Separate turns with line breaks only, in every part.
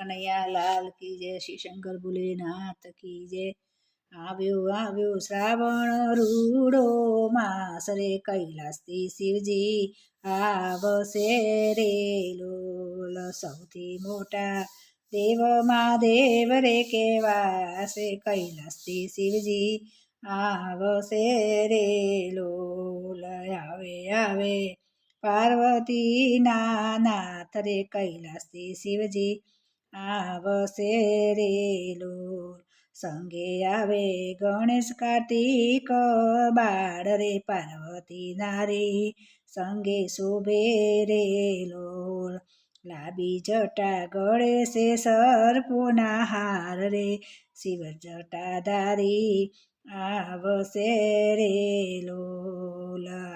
કનૈયા લાલ કી જય, શ્રી શંકર ભોલેનાથ કી જય. આવ્યો આવ્યો શ્રાવણ રૂડો માસ રે કૈલાસથી શિવજી આવશે રે લોલ. સૌથી મોટા દેવ મહાદેવ રે કેવાશે કૈલાસથી શિવજી આવશે રે લોલ. આવે આવે પાર્વતીના નાથ રે કૈલાસથી શિવજી આવશે રે સંગે આવે ગણેશ કાર્તિક, બાળ રે પાર્વતી નારી. સંગે શોભે રે લોલ લાબી જટા ગળે છે હાર રે. શિવ જટાધારી આવશે રે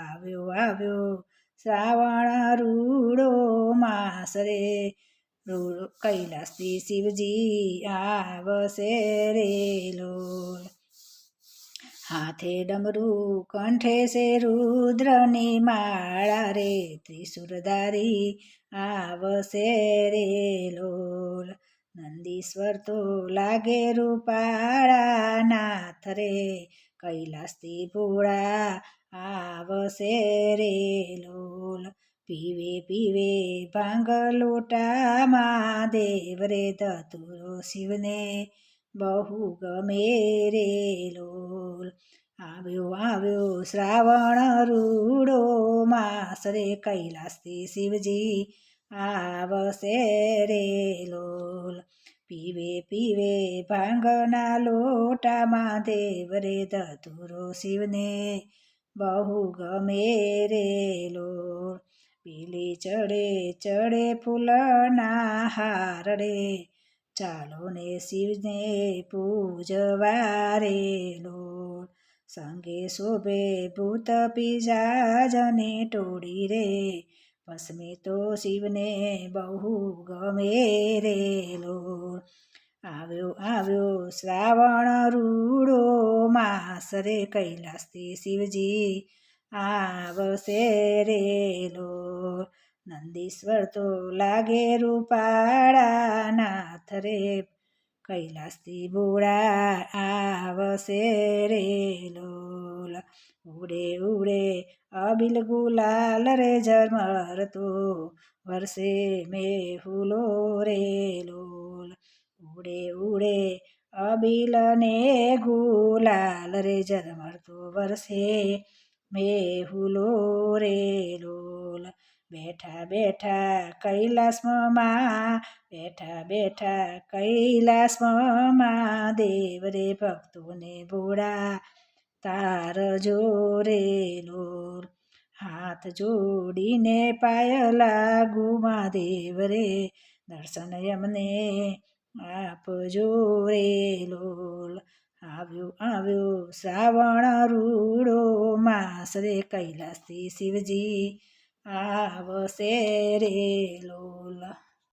આવ્યો આવ્યો શ્રાવણ રૂડો માસ રે. કૈલાસથી શિવજી આવશે રે લોલ હાથે ડમરું કંઠે છે રુદ્રની માળા રે, ત્રિશુરધારી આવશે રે લોલ નંદીશ્વર તો લાગે રૂપાળા નાથ રે, કૈલાસથી ભોળા આવશે રે પીવે પીવે ભાંગ લોટામાં દેવ રે ધતુરો શિવને બહુ ગમે રે લોલ. આવ્યો આવ્યો શ્રાવણ રૂડો માસ રે કૈલાસથી શિવજી આવશે રે લોલ. પીવે પીવે ભાંગના લોટામાં દેવ રે ધતુરો શિવને બહુ ગમે રે લોલ. પીલી ચડે ચડે ફૂલના હાર રે ચાલો ને શિવને પૂજવા રે લોલ સંગે શોભે ભૂત પિજાજને ટોળી રે ભસ્મી તો શિવને બહુ ગમે રે લોલ આવ્યો આવ્યો શ્રાવણ રૂડો માસ રે કૈલાસથી શિવજી આવશે રે લોલ નંદીશ્વર તો લાગે રૂપાળા નાથ રે કૈલાસથી બોળા આવશે રેલો. ઉડે ઉડે, અબિલ ગુલાલ રે ઝરમરતો વરસે મેં ફૂલો રે લોલ ઉડે ઉડે અબિલ ને ગુલાલ રે ઝરમરતો વરસે મેં રે લોલ બેઠા બેઠા કૈલાસમાં બેઠા બેઠા કૈલાસમાં દેવ રે ભક્તોને ભોળા તાર જોરે લોલ હાથ જોડીને પાયલા ગુમા દેવ રે દર્શન અમને આપજો રે લોલ આવ્યો આવ્યો શ્રાવણ રૂડો માસ રે કૈલાસથી શિવજી આવશે રે લોલ